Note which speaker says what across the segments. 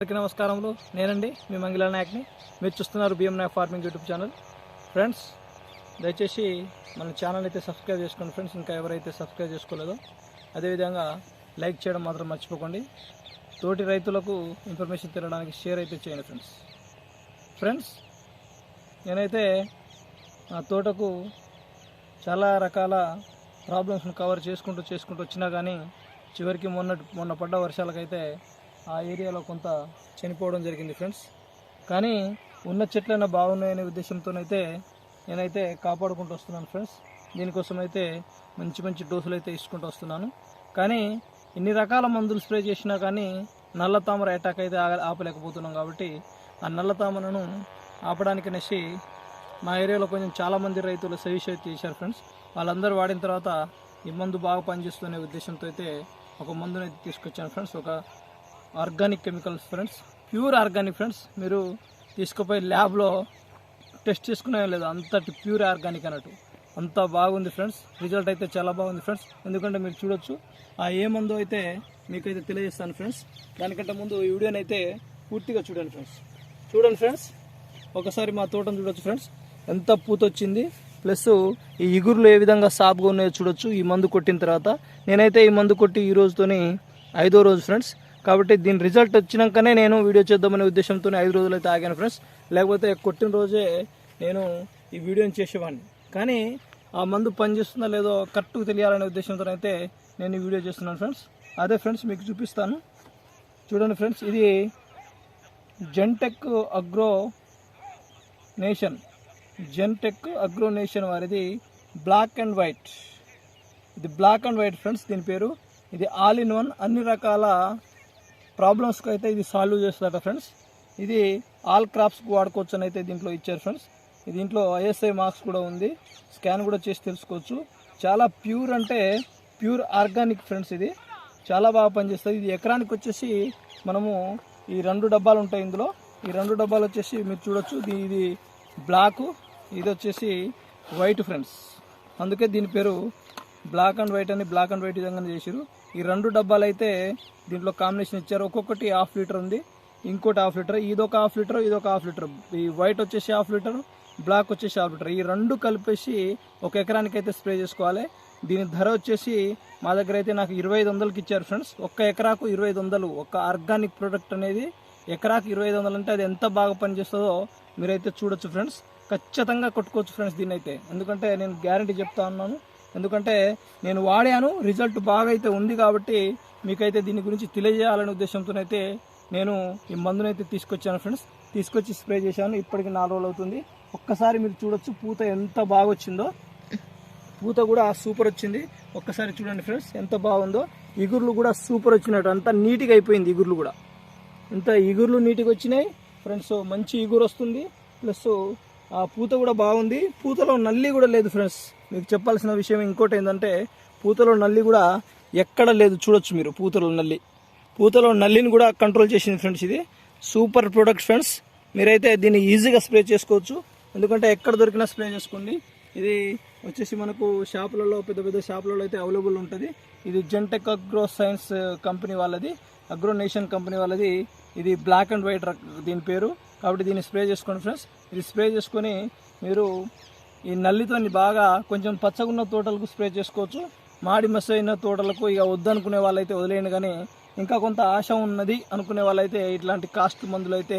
Speaker 1: అందరికీ నమస్కారములు. నేనండి మీ మంగిళ నాయక్ని. మీరు చూస్తున్నారు BM Nayak farming YouTube channel. Friends దయచేసి మన ఛానల్ అయితే సబ్స్క్రైబ్ చేసుకోండి ఫ్రెండ్స్. ఇంకా ఎవరైతే సబ్స్క్రైబ్ చేసుకోలేదో అదేవిధంగా లైక్ చేయడం మాత్రం మర్చిపోకండి. తోటి రైతులకు ఇన్ఫర్మేషన్ తినడానికి షేర్ అయితే చేయండి ఫ్రెండ్స్. ఫ్రెండ్స్ నేనైతే నా తోటకు చాలా రకాల ప్రాబ్లమ్స్ని కవర్ చేసుకుంటూ చేసుకుంటూ వచ్చినా కానీ చివరికి మొన్న మొన్న పడ్డ వర్షాలకైతే ఆ ఏరియాలో కొంత చనిపోవడం జరిగింది ఫ్రెండ్స్. కానీ ఉన్న చెట్లైనా బాగున్నాయనే ఉద్దేశంతోనైతే నేనైతే కాపాడుకుంటూ వస్తున్నాను ఫ్రెండ్స్. దీనికోసం అయితే మంచి మంచి డోసులు అయితే ఇచ్చుకుంటూ వస్తున్నాను. కానీ ఇన్ని రకాల మందులు స్ప్రే చేసినా కానీ నల్ల తామర అటాక్ అయితే ఆగ- ఆపలేకపోతున్నాం కాబట్టి ఆ నల్ల తామరను ఆపడానికి నెసి మా ఏరియాలో కొంచెం చాలామంది రైతులు సజెస్ట్ అయితే చేశారు ఫ్రెండ్స్. వాళ్ళందరూ వాడిన తర్వాత ఈ మందు బాగా పనిచేస్తున్న ఉద్దేశంతో అయితే ఒక మందునైతే తీసుకొచ్చాను ఫ్రెండ్స్. ఒక organic chemicals friends. Pure organic friends. మీరు తీసుకుపోయి ల్యాబ్లో టెస్ట్ చేసుకునే లేదు. అంతటి ప్యూర్ ఆర్గానిక్ అన్నట్టు. అంత బాగుంది ఫ్రెండ్స్. రిజల్ట్ అయితే చాలా బాగుంది ఫ్రెండ్స్. ఎందుకంటే మీరు చూడొచ్చు ఆ ఏ మందు అయితే మీకైతే తెలియజేస్తాను ఫ్రెండ్స్. దానికంటే ముందు ఈ వీడియోని అయితే పూర్తిగా చూడండి ఫ్రెండ్స్. చూడండి ఫ్రెండ్స్. ఒకసారి మా తోటను చూడొచ్చు ఫ్రెండ్స్. ఎంత పూత వచ్చింది. ప్లస్ ఈ ఇగురులు ఏ విధంగా సాఫ్గా ఉన్నాయో చూడొచ్చు. ఈ మందు కొట్టిన తర్వాత నేనైతే ఈ మందు కొట్టి ఈ రోజుతోని ఐదో రోజు ఫ్రెండ్స్. కాబట్టి దీని రిజల్ట్ వచ్చినాకనే నేను వీడియో చేద్దామనే ఉద్దేశంతో ఐదు రోజులు అయితే ఆగాను ఫ్రెండ్స్ లేకపోతే కొట్టిన రోజే నేను ఈ వీడియోని చేసేవాడిని. కానీ ఆ మందు పనిచేస్తుందో లేదో కరెక్ట్గా తెలియాలనే ఉద్దేశంతో అయితే నేను ఈ వీడియో చేస్తున్నాను ఫ్రెండ్స్ అదే ఫ్రెండ్స్ మీకు చూపిస్తాను. చూడండి ఫ్రెండ్స్ ఇది Gentek agro nation Gentek agro nation వారిది బ్లాక్ అండ్ వైట్ ఇది బ్లాక్ అండ్ వైట్ ఫ్రెండ్స్ దీని పేరు. ఇది ఆల్ ఇన్ వన్ అన్ని రకాల ప్రాబ్లమ్స్కి అయితే ఇది సాల్వ్ చేస్తుందట ఫ్రెండ్స్ ఇది ఆల్ క్రాప్స్కి వాడుకోవచ్చు అని అయితే దీంట్లో ఇచ్చారు ఫ్రెండ్స్ దీంట్లో ఐఎస్ఐ మార్క్స్ కూడా ఉంది. స్కాన్ కూడా చేసి తెలుసుకోవచ్చు. చాలా ప్యూర్ అంటే ప్యూర్ ఆర్గానిక్ ఫ్రెండ్స్ ఇది. చాలా బాగా పనిచేస్తుంది. ఇది ఎకరానికి వచ్చేసి మనము ఈ రెండు డబ్బాలు ఉంటాయి ఇందులో. ఈ రెండు డబ్బాలు వచ్చేసి మీరు చూడొచ్చు. ఇది- ఇది బ్లాక్ ఇది వచ్చేసి వైట్ ఫ్రెండ్స్ అందుకే దీని పేరు బ్లాక్ అండ్ వైట్ అని బ్లాక్ అండ్ వైట్ విధంగా చేసారు ఈ రెండు డబ్బాలు అయితే దీంట్లో కాంబినేషన్ ఇచ్చారు. ఒక్కొక్కటి హాఫ్ లీటర్ ఉంది ఇంకోటి హాఫ్ లీటర్. ఇదొక హాఫ్ లీటర్ ఇదొక హాఫ్ లీటర్. ఈ వైట్ వచ్చేసి హాఫ్ లీటర్ బ్లాక్ వచ్చేసి హాఫ్ లీటర్. ఈ రెండు కలిపేసి ఒక ఎకరానికి అయితే స్ప్రే చేసుకోవాలి. దీని ధర వచ్చేసి మా దగ్గర అయితే నాకు ఇరవై ఐదు వందలకి ఇచ్చారు ఫ్రెండ్స్. ఒక్క ఎకరాకు ఇరవై ఐదు వందలు. ఒక ఆర్గానిక్ ప్రోడక్ట్ అనేది ఎకరాకు ఇరవై ఐదు వందలు అంటే అది ఎంత బాగా పనిచేస్తుందో మీరైతే చూడొచ్చు ఫ్రెండ్స్. ఖచ్చితంగా కొట్టుకోవచ్చు ఫ్రెండ్స్ దీన్ని అయితే ఎందుకంటే నేను గ్యారంటీ చెప్తా ఉన్నాను. ఎందుకంటే నేను వాడాను రిజల్ట్ బాగా అయితే ఉంది కాబట్టి మీకైతే దీని గురించి తెలియజేయాలనే ఉద్దేశంతోనైతే నేను ఈ మందునైతే తీసుకొచ్చాను ఫ్రెండ్స్. తీసుకొచ్చి స్ప్రే చేశాను. ఇప్పటికి నాలుగు రోజులు అవుతుంది. ఒక్కసారి మీరు చూడొచ్చు పూత ఎంత బాగా వచ్చిందో పూత కూడా సూపర్ వచ్చింది. ఒక్కసారి చూడండి ఫ్రెండ్స్ ఎంత బాగుందో. ఇగుర్లు కూడా సూపర్ వచ్చినట్టు. అంతా నీట్గా అయిపోయింది ఇగుర్లు కూడా. ఇంత ఇగుర్లు నీట్గా వచ్చినాయి. ఫ్రెండ్స్ మంచి ఇగురు వస్తుంది. ప్లస్ ఆ పూత కూడా బాగుంది. పూతలో నల్లి కూడా లేదు ఫ్రెండ్స్. మీకు చెప్పాల్సిన విషయం ఇంకోటి ఏంటంటే పూతలో నల్లి కూడా ఎక్కడ లేదు. చూడొచ్చు మీరు పూతలో నల్లి. పూతలో నల్లిని కూడా కంట్రోల్ చేసింది ఫ్రెండ్స్ ఇది. సూపర్ ప్రొడక్ట్ ఫ్రెండ్స్ మీరైతే దీన్ని ఈజీగా స్ప్రే చేసుకోవచ్చు. ఎందుకంటే ఎక్కడ దొరికినా స్ప్రే చేసుకోండి. ఇది వచ్చేసి మనకు షాపులలో పెద్ద పెద్ద షాపులలో అయితే అవైలబుల్ ఉంటుంది. ఇది జెంటెక్ అగ్రో సైన్స్ కంపెనీ వాళ్ళది. అగ్రో నేషన్ కంపెనీ వాళ్ళది. ఇది బ్లాక్ అండ్ వైట్ దీని పేరు. కాబట్టి దీన్ని స్ప్రే చేసుకోండి ఫ్రెండ్స్ ఇది స్ప్రే చేసుకొని మీరు ఈ నల్లితోని బాగా కొంచెం పచ్చగా ఉన్న తోటలకు స్ప్రే చేసుకోవచ్చు. మాడి మస్ అయిన తోటలకు ఇక వద్దనుకునే వాళ్ళైతే వదిలేను కానీ ఇంకా కొంత ఆశ ఉన్నది అనుకునే వాళ్ళైతే ఇట్లాంటి కాస్ట్ మందులు అయితే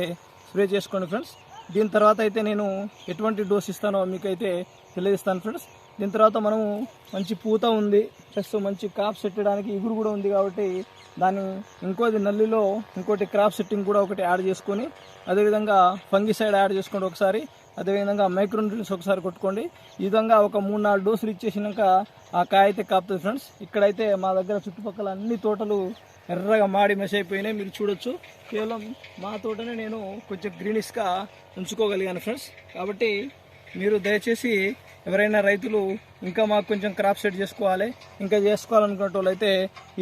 Speaker 1: స్ప్రే చేసుకోండి ఫ్రెండ్స్. దీని తర్వాత అయితే నేను ఎటువంటి డోస్ ఇస్తానో మీకైతే తెలియజేస్తాను ఫ్రెండ్స్. దీని తర్వాత మనము మంచి పూత ఉంది ప్లస్ మంచి క్రాప్ సెట్టడానికి ఇగురు కూడా ఉంది కాబట్టి దాన్ని ఇంకోటి నల్లిలో ఇంకోటి క్రాప్ సెట్టింగ్ కూడా ఒకటి యాడ్ చేసుకొని అదేవిధంగా ఫంగిసైడ్ యాడ్ చేసుకోండి ఒకసారి అదేవిధంగా మైక్రోన్యూట్రియన్స్ ఒకసారి కొట్టుకోండి. ఈ విధంగా ఒక మూడు నాలుగు డోసులు ఇచ్చేసినాక ఆ కాయ అయితే కాపుతుంది ఫ్రెండ్స్. ఇక్కడైతే మా దగ్గర చుట్టుపక్కల అన్ని తోటలు ఎర్రగా మాడి మెస్ అయిపోయినాయి మీరు చూడొచ్చు. కేవలం మా తోటనే నేను కొంచెం గ్రీనిష్గా ఉంచుకోగలిగాను ఫ్రెండ్స్. కాబట్టి మీరు దయచేసి ఎవరైనా రైతులు ఇంకా మాకు కొంచెం క్రాప్ సెట్ చేసుకోవాలి ఇంకా చేసుకోవాలనుకునే వాళ్ళు అయితే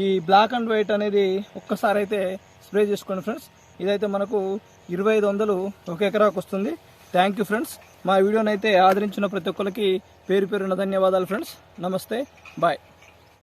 Speaker 1: ఈ బ్లాక్ అండ్ వైట్ అనేది ఒక్కసారి అయితే స్ప్రే చేసుకోండి ఫ్రెండ్స్ ఇదైతే మనకు ఇరవై ఐదు వందలు ఒక ఎకరాకు వస్తుంది. థ్యాంక్ యూ ఫ్రెండ్స్ మా వీడియోనైతే ఆదరించిన ప్రతి ఒక్కరికి పేరు పేరున ధన్యవాదాలు ఫ్రెండ్స్ నమస్తే. బాయ్